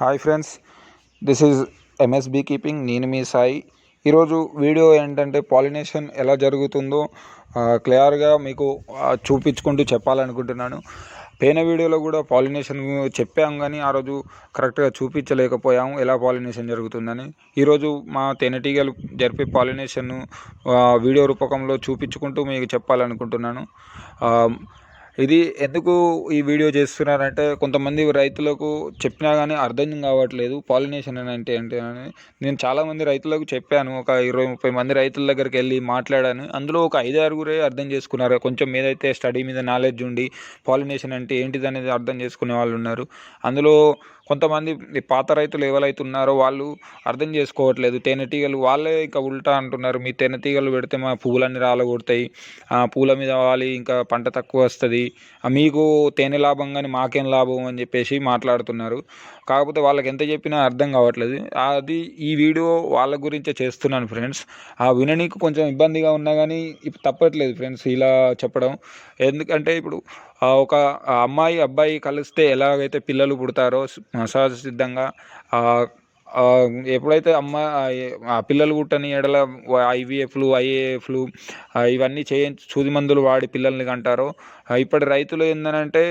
Hi friends this is MSB keeping నేను మీ సాయి. ఈరోజు వీడియో ఏంటంటే పాలినేషన్ ఎలా జరుగుతుందో క్లియర్గా మీకు చూపించుకుంటూ చెప్పాలనుకుంటున్నాను. పోయిన వీడియోలో కూడా పాలినేషన్ చెప్పాము కానీ ఆ రోజు కరెక్ట్గా చూపించలేకపోయాము ఎలా పాలినేషన్ జరుగుతుందని. ఈరోజు మా తేనెటీగలు జరిపే పాలినేషన్ వీడియో రూపకంలో చూపించుకుంటూ మీకు చెప్పాలనుకుంటున్నాను. ఇది ఎందుకు ఈ వీడియో చేస్తున్నారంటే కొంతమంది రైతులకు చెప్పినా కానీ అర్థం కావట్లేదు. పాలినేషన్ అని అంటే ఏంటి అని. నేను చాలామంది రైతులకు చెప్పాను. ఒక ఇరవై ముప్పై మంది రైతుల దగ్గరికి వెళ్ళి మాట్లాడాను. అందులో ఒక ఐదు ఆరుగురే అర్థం చేసుకున్నారు. కొంచెం ఏదైతే స్టడీ మీద నాలెడ్జ్ ఉండి పాలినేషన్ అంటే ఏంటిది అనేది అర్థం చేసుకునే వాళ్ళు ఉన్నారు. అందులో కొంతమంది పాత రైతులు ఎవరైతే ఉన్నారో వాళ్ళు అర్థం చేసుకోవట్లేదు. తేనెటీగలు వాళ్ళే ఇంకా ఉల్టా అంటున్నారు. మీ తేనెటీగలు పెడితే మా పువ్వులన్నీ రాలగొడతాయి. ఆ పూల మీద వాలి ఇంకా పంట తక్కువ వస్తుంది. మీకు తేనె లాభం కానీ మాకేం లాభం అని చెప్పేసి మాట్లాడుతున్నారు. కాకపోతే వాళ్ళకి ఎంత చెప్పినా అర్థం కావట్లేదు. అది ఈ వీడియో వాళ్ళ గురించే చేస్తున్నాను ఫ్రెండ్స్. ఆ విననీకి కొంచెం ఇబ్బందిగా ఉన్నా కానీ ఇప్పుడు తప్పట్లేదు ఫ్రెండ్స్ ఇలా చెప్పడం. ఎందుకంటే ఇప్పుడు ఒక అమ్మాయి అబ్బాయి కలిస్తే ఎలాగైతే పిల్లలు పుడతారో సహజ సిద్ధంగా ఎప్పుడైతే అమ్మ ఆ పిల్లలు పుట్టని ఎడల ఐవీఎఫ్లు ఐఏఎఫ్లు ఇవన్నీ చేయ సూది మందులు వాడి పిల్లల్ని కంటారో ఇప్పటి రైతులు ఏంటంటే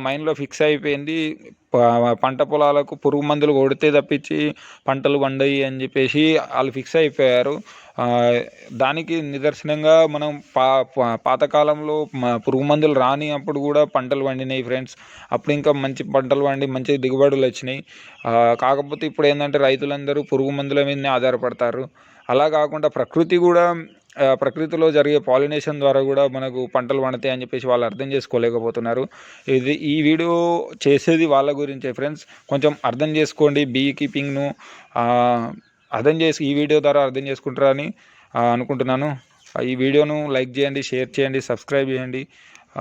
మైండ్లో ఫిక్స్ అయిపోయింది పంట పొలాలకు పురుగు మందులు కొడితే తప్పించి పంటలు పండయి అని చెప్పేసి వాళ్ళు ఫిక్స్ అయిపోయారు. దానికి నిదర్శనంగా మనం పా పా- పాతకాలంలో పురుగు మందులు రాని అప్పుడు కూడా పంటలు పండినాయి ఫ్రెండ్స్. అప్పుడు ఇంకా మంచి పంటలు పండి మంచి దిగుబడులు వచ్చినాయి. కాకపోతే ఇప్పుడు ఏంటంటే రైతులందరూ పురుగు మందుల మీదనే ఆధారపడతారు. అలా కాకుండా ప్రకృతి కూడా ప్రకృతిలో జరిగే పాలినేషన్ ద్వారా కూడా మనకు పంటలు పండుతాయి అని చెప్పేసి వాళ్ళు అర్థం చేసుకోలేకపోతున్నారు. ఇది ఈ వీడియో చేసేది వాళ్ళ గురించే ఫ్రెండ్స్. కొంచెం అర్థం చేసుకోండి. బీ కీపింగ్ను అర్థం చేసి ఈ వీడియో ద్వారా అర్థం చేసుకుంటారని అనుకుంటున్నాను. ఆ, ఈ వీడియోను లైక్ చేయండి షేర్ చేయండి సబ్స్క్రైబ్ చేయండి.